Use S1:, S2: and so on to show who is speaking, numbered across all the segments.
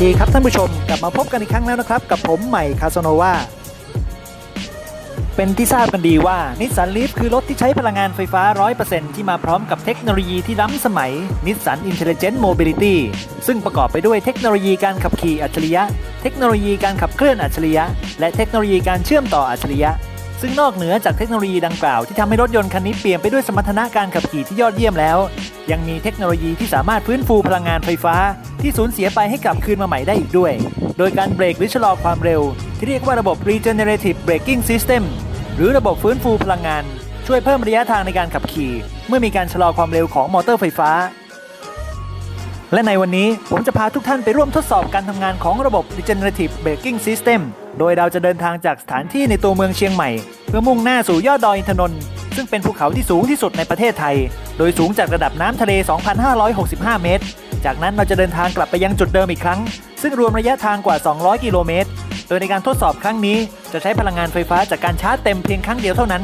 S1: สดีครับท่านผู้ชมกลับมาพบกันอีกครั้งแล้วนะครับ กับผมใหม่คาสโนวาเป็นที่ทราบกันดีว่านิสสันลีฟคือรถที่ใช้พลังงานไฟฟ้า 100%ที่มาพร้อมกับเทคโนโลยีที่ล้ำสมัย Nissan Intelligent Mobility ซึ่งประกอบไปด้วยเทคโนโลยีการขับขี่อัจฉริยะ เทคโนโลยีการขับเคลื่อนอัจฉริยะ และเทคโนโลยีการเชื่อมต่ออัจฉริยะ ซึ่งนอกเหนือจากเทคโนโลยีดังกล่าวที่ทำให้รถยนต์คันนี้เปลี่ยนไปด้วยสมรรถนะการขับขี่ที่ยอดเยี่ยมแล้ว ยังมีเทคโนโลยีที่สามารถฟื้นฟูพลังงานไฟฟ้า ที่สูญเสียไปให้กลับคืนมาใหม่ได้อีกด้วย โดยการเบรกหรือชะลอความเร็ว ที่เรียกว่าระบบ regenerative braking system หรือระบบฟื้นฟูพลังงาน ช่วยเพิ่มระยะทางในการขับขี่ เมื่อมีการชะลอความเร็วของมอเตอร์ไฟฟ้า และในวันนี้ผมจะพาทุกท่านไปร่วมทดสอบการทำงานของระบบ regenerative braking system โดยเราจะเดินทางจากสถานที่ในตัวเมืองเชียงใหม่ เพื่อมุ่งหน้าสู่ยอดดอยอินทนนท์ ซึ่งเป็นภูเขาที่สูงที่สุดในประเทศไทย โดยสูงจากระดับน้ำทะเล 2,565 เมตร จากนั้นเราจะเดินทางกลับไปยังจุดเดิมอีกครั้ง ซึ่งรวมระยะทางกว่า 200 กิโลเมตร โดยในการทดสอบครั้งนี้จะใช้พลังงานไฟฟ้าจากการชาร์จเต็มเพียงครั้งเดียวเท่านั้น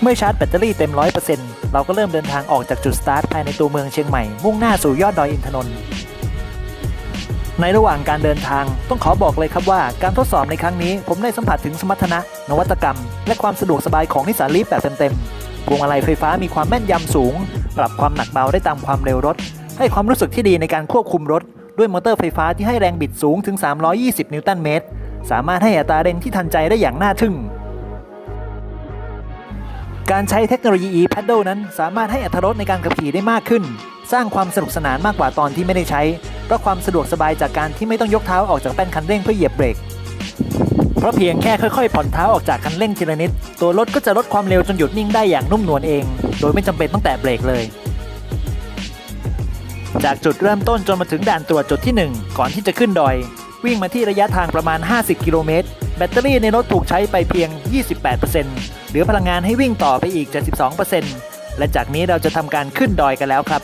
S1: เมื่อชาร์จแบตเตอรี่เต็ม 100%เราก็เริ่มเดินทางออกจากจุดสตาร์ทภายในตัวเมืองเชียงใหม่ มุ่งหน้าสู่ยอดดอยอินทนนท์ ในระหว่างการเดินทางต้องขอบอกเลยครับว่าการทดสอบในครั้งนี้ ผมได้สัมผัสถึงสมรรถนะ นวัตกรรม และความสะดวกสบายของนิสสันลีฟแบบเต็มๆพวงมาลัยไฟฟ้ามีความแม่นยำสูง ปรับความหนักเบาได้ตามความเร็วรถ ให้ความรู้สึกที่ดีในการควบคุมรถ ด้วยมอเตอร์ไฟฟ้าที่ให้แรงบิดสูงถึง 320 นิวตันเมตร สามารถให้อัตราเร่งที่ทันใจได้อย่างน่าทึ่ง การใช้เทคโนโลยี e-paddle นั้นสามารถให้อัตรรสในการขับขี่ได้มากขึ้น สร้างความสนุกสนานมากกว่าตอนที่ไม่ได้ใช้ เพราะความสะดวกสบายจากการที่ไม่ต้องยกเท้าออกจากแป้นคันเร่งเพื่อเหยียบเบรก เพราะเพียงแค่ค่อยๆ ผ่อนเท้าออกจากคันเร่งทีละนิด ตัวรถก็จะลดความเร็วจนหยุดนิ่งได้อย่างนุ่มนวลเอง โดยไม่จำเป็นต้องแตะเบรกเลย จากจุดเริ่มต้นจนมาถึงด่านตรวจจุดที่ 1 ก่อนที่จะขึ้นดอย วิ่งมาที่ระยะทางประมาณ 50 กิโลเมตร แบตเตอรี่ในรถถูกใช้ไปเพียง 28% เหลือพลังงานให้วิ่งต่อไปอีก 72%และจากนี้เราจะทำการขึ้นดอยกันแล้วครับ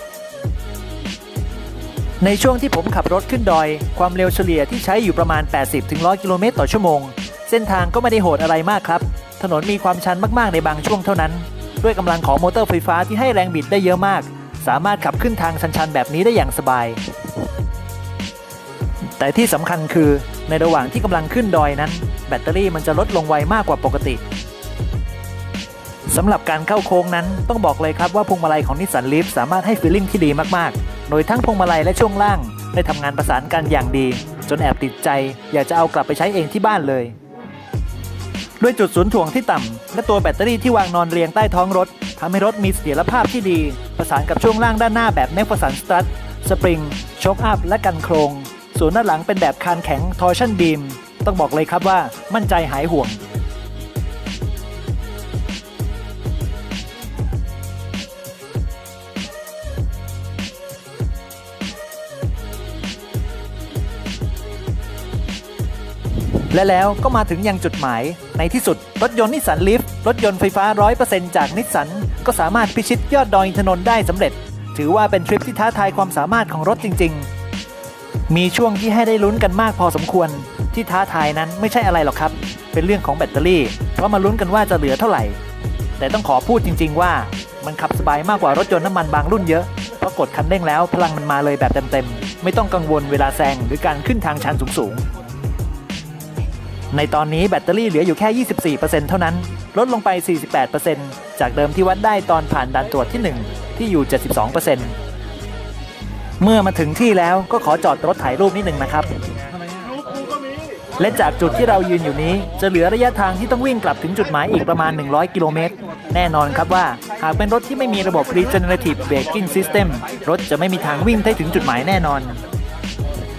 S1: ในช่วงที่ผมขับรถขึ้นดอย ความเร็วเฉลี่ยที่ใช้อยู่ประมาณ 80-100 กิโลเมตรต่อชั่วโมง เส้นทางก็ไม่ได้โหดอะไรมากครับ ถนนมีความชันมากๆในบางช่วงเท่านั้น ด้วยกำลังของมอเตอร์ไฟฟ้าที่ให้แรงบิดได้เยอะมาก สามารถขับขึ้นทางชันๆแบบนี้ได้อย่างสบาย แต่ที่สำคัญคือในระหว่างที่กำลังขึ้นดอยนั้น แบตเตอรี่มันจะลดลงไวมากกว่าปกติ สำหรับการเข้าโค้งนั้นต้องบอกเลยครับว่าพวงมาลัยของนิสสันลีฟสามารถให้ฟีลลิ่งที่ดีมากๆ โดยทั้งพวงมาลัยและช่วงล่างได้ทำงานประสานกันอย่างดี จนแอบติดใจ อยากจะเอากลับไปใช้เองที่บ้านเลย ด้วยจุดศูนย์ถ่วงที่ต่ำ และตัวแบตเตอรี่ที่วางนอนเรียงใต้ท้องรถทำให้รถมีเสถียรภาพที่ดี ประสานกับช่วงล่างด้านหน้าแบบเนฟสันสตรัทสปริงโชคอัพและกันโครงส่วนด้านหลังเป็นแบบคานแข็งทอร์ชันบีมต้องบอกเลยครับว่ามั่นใจหายห่วง และแล้วก็มาถึงยังจุดหมาย ในที่สุด รถยนต์นิสสันลีฟรถยนต์ไฟฟ้า 100%จากนิสสันก็สามารถพิชิตยอดดอยอินทนนท์ได้สำเร็จ ถือว่าเป็นทริปที่ท้าทายความสามารถของรถจริง ๆ มีช่วงที่ให้ได้ลุ้นกันมากพอสมควร ที่ท้าทายนั้นไม่ใช่อะไรหรอกครับ เป็นเรื่องของแบตเตอรี่ เพราะมาลุ้นกันว่าจะเหลือเท่าไหร่ แต่ต้องขอพูดจริง ๆ ว่ามันขับสบายมากกว่ารถยนต์น้ำมันบางรุ่นเยอะเพราะกดคันเร่งแล้วพลังมันมาเลยแบบเต็มๆไม่ต้องกังวลเวลาแซงหรือการขึ้นทางชันสูงๆ ในตอนนี้แบตเตอรี่เหลืออยู่แค่ 24%เท่านั้น ลดลงไป 48%จากเดิมที่วัดได้ตอนผ่านด่านตรวจที่ 1 ที่อยู่ 72%เมื่อมาถึงที่แล้วก็ขอจอดรถถ่ายรูปนิดหนึ่งนะครับ และจากจุดที่เรายืนอยู่นี้ จะเหลือระยะทางที่ต้องวิ่งกลับถึงจุดหมายอีกประมาณ 100 กิโลเมตร แน่นอนครับว่า หากเป็นรถที่ไม่มีระบบ regenerative braking system รถจะไม่มีทางวิ่งได้ถึงจุดหมายแน่นอน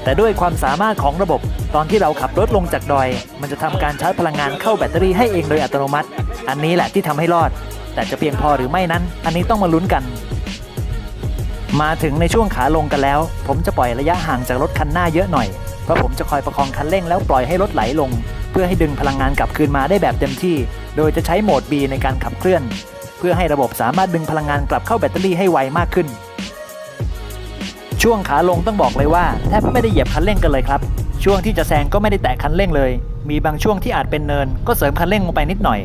S1: แต่ด้วยความสามารถของระบบ ตอนที่เราขับรถลงจากดอย มันจะทำการชาร์จพลังงานเข้าแบตเตอรี่ให้เองโดยอัตโนมัติ อันนี้แหละที่ทำให้รอด แต่จะเพียงพอหรือไม่นั้น อันนี้ต้องมาลุ้นกัน มาถึงในช่วงขาลงกันแล้ว ผมจะปล่อยระยะห่างจากรถคันหน้าเยอะหน่อย เพราะผมจะคอยประคองคันเร่งแล้วปล่อยให้รถไหลลง เพื่อให้ดึงพลังงานกลับคืนมาได้แบบเต็มที่ โดยจะใช้โหมด B ในการขับเคลื่อน เพื่อให้ระบบสามารถดึงพลังงานกลับเข้าแบตเตอรี่ให้ไวมากขึ้น ช่วงขาลงต้องบอกเลยว่าแทบไม่ได้เหยียบคันเร่งกันเลยครับ ช่วงที่จะแซงก็ไม่ได้แตะคันเร่งเลย มีบางช่วงที่อาจเป็นเนิน ก็เสริมคันเร่งลงไปนิดหน่อย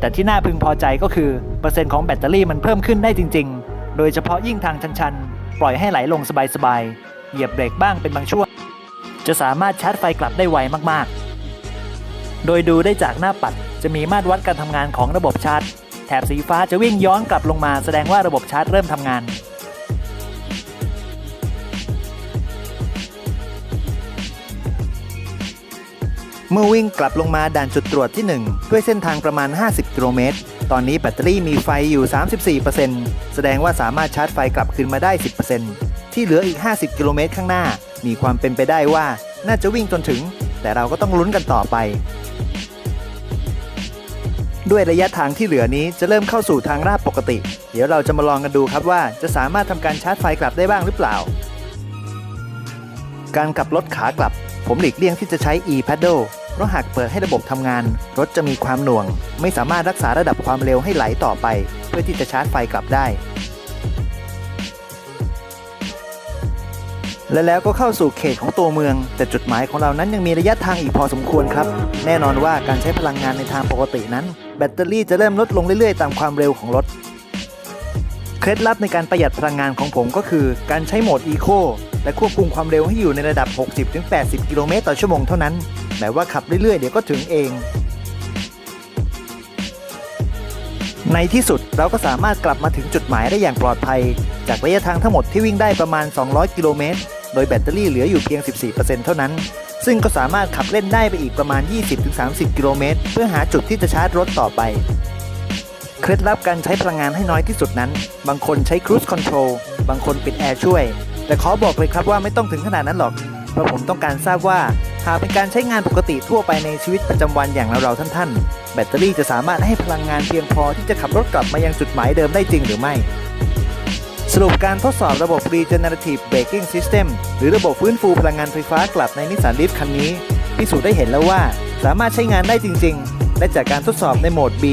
S1: แต่ที่น่าพึงพอใจก็คือเปอร์เซ็นต์ของแบตเตอรี่มันเพิ่มขึ้นได้จริง ๆ โดยเฉพาะยิ่งทางชันๆ ปล่อยให้ไหลลงสบายๆ เหยียบเบรกบ้างเป็นบางช่วง จะสามารถชาร์จไฟกลับได้ไวมากๆ โดยดูได้จากหน้าปัดจะมีมาตรวัดการทำงานของระบบชาร์จ แถบสีฟ้าจะวิ่งย้อนกลับลงมาแสดงว่าระบบชาร์จเริ่มทำงาน เมื่อวิ่งกลับลงมาด่านจุดตรวจที่ 1 ด้วยเส้นทางประมาณ 50 กิโลเมตร ตอนนี้แบตเตอรี่มีไฟอยู่ 34%แสดงว่าสามารถชาร์จไฟกลับคืนมาได้ 10%ที่เหลืออีก 50 กิโลเมตรข้างหน้า มีความเป็นไปได้ว่าน่าจะวิ่งจนถึง แต่เราก็ต้องลุ้นกันต่อไป ด้วยระยะทางที่เหลือนี้จะเริ่มเข้าสู่ทางราบปกติ เดี๋ยวเราจะมาลองกันดูครับว่าจะสามารถทำการชาร์จไฟกลับได้บ้างหรือเปล่า การกลับรถขากลับ ผมหลีกเลี่ยงที่จะใช้ e-paddle ราะหากเปิดให้ระบบทำงาน รถจะมีความหน่วง ไม่สามารถรักษาระดับความเร็วให้ไหลต่อไป เพื่อที่จะชาร์จไฟกลับได้ และแล้วก็เข้าสู่เขตของตัวเมือง แต่จุดหมายของเรานั้นยังมีระยะทางอีกพอสมควรครับ แน่นอนว่าการใช้พลังงานในทางปกตินั้น แบตเตอรี่จะเริ่มลดลงเรื่อยๆ ตามความเร็วของรถเคล็ดลับในการประหยัดพลังงานของผมก็คือ การใช้โหมด Eco และควบคุมความเร็วให้อยู่ในระดับ 60-80 กิโลเมตรต่อชั่วโมงเท่านั้น แม้ว่าขับเรื่อยๆ เดี๋ยวก็ถึงเอง ในที่สุดเราก็สามารถกลับมาถึงจุดหมายได้อย่างปลอดภัย จากระยะทางทั้งหมดที่วิ่งได้ประมาณ 200 กิโลเมตร โดยแบตเตอรี่เหลืออยู่เพียง 14%เท่านั้น ซึ่งก็สามารถขับเล่นได้ไปอีกประมาณ 20-30 กิโลเมตร เพื่อหาจุดที่จะชาร์จรถต่อไปเคล็ดลับการใช้พลังงานให้น้อยที่สุดนั้น บางคนใช้ Cruise Control บางคนปิดแอร์ช่วย แต่ขอบอกเลยครับว่าไม่ต้องถึงขนาดนั้นหรอก เพราะผมต้องการทราบว่าหากเป็นการใช้งานปกติทั่วไปในชีวิตประจำวันอย่างเราๆท่านๆ แบตเตอรี่จะสามารถให้พลังงานเพียงพอที่จะขับรถกลับมายังจุดหมายเดิมได้จริงหรือไม่ สรุปการทดสอบระบบ Regenerative Braking System หรือระบบฟื้นฟูพลังงานไฟฟ้ากลับในนิสสันลีฟคันนี้ พิสูจน์ได้เห็นแล้วว่าสามารถใช้งานได้จริง ๆ และจากการทดสอบในโหมด B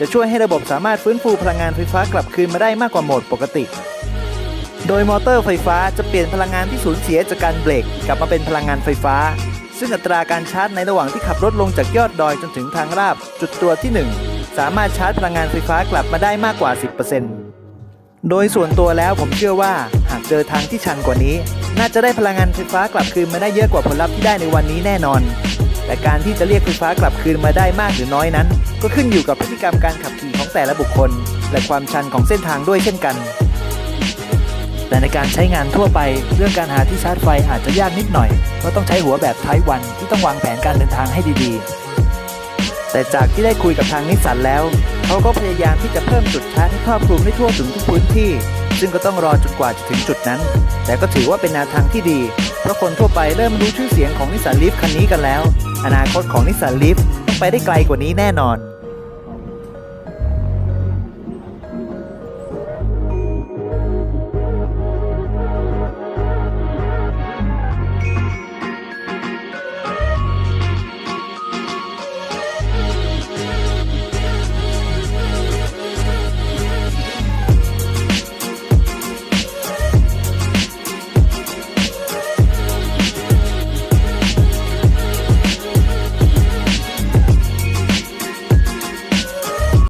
S1: จะช่วยให้ระบบสามารถฟื้นฟูพลังงานไฟฟ้ากลับคืนมาได้มากกว่าโหมดปกติ โดยมอเตอร์ไฟฟ้าจะเปลี่ยนพลังงานที่สูญเสียจากการเบรกกลับมาเป็นพลังงานไฟฟ้า ซึ่งอัตราการชาร์จในระหว่างที่ขับรถลงจากยอดดอยจนถึงทางราบ จุดตรวจที่ 1 สามารถชาร์จพลังงานไฟฟ้ากลับมาได้มากกว่า 10%โดยส่วนตัวแล้วผมเชื่อว่าหากเจอทางที่ชันกว่านี้ น่าจะได้พลังงานไฟฟ้ากลับคืนมาได้เยอะกว่าผลลัพธ์ที่ได้ในวันนี้แน่นอน แต่การที่จะเรียกไฟฟ้ากลับคืนมาได้มากหรือน้อยนั้น ก็ขึ้นอยู่กับพฤติกรรมการขับขี่ของแต่ละบุคคล และความชันของเส้นทางด้วยเช่นกัน แต่ในการใช้งานทั่วไป เรื่องการหาที่ชาร์จไฟอาจจะยากนิดหน่อย เพราะต้องใช้หัวแบบไทป์วันที่ต้องวางแผนการเดินทางให้ดีๆ แต่จากที่ได้คุยกับทางนิสสันแล้ว เขาก็พยายามที่จะเพิ่มจุดชาร์จให้ครอบคลุมได้ทั่วถึงทุกพื้นที่ ซึ่งก็ต้องรอจนกว่าจะถึงจุดนั้น แต่ก็ถือว่าเป็นแนวทางที่ดี เพราะคนทั่วไปเริ่มรู้ชื่อเสียงของนิสสันลีฟคันนี้กันแล้ว อนาคตของนิสสันลีฟต้องไปได้ไกลกว่านี้แน่นอน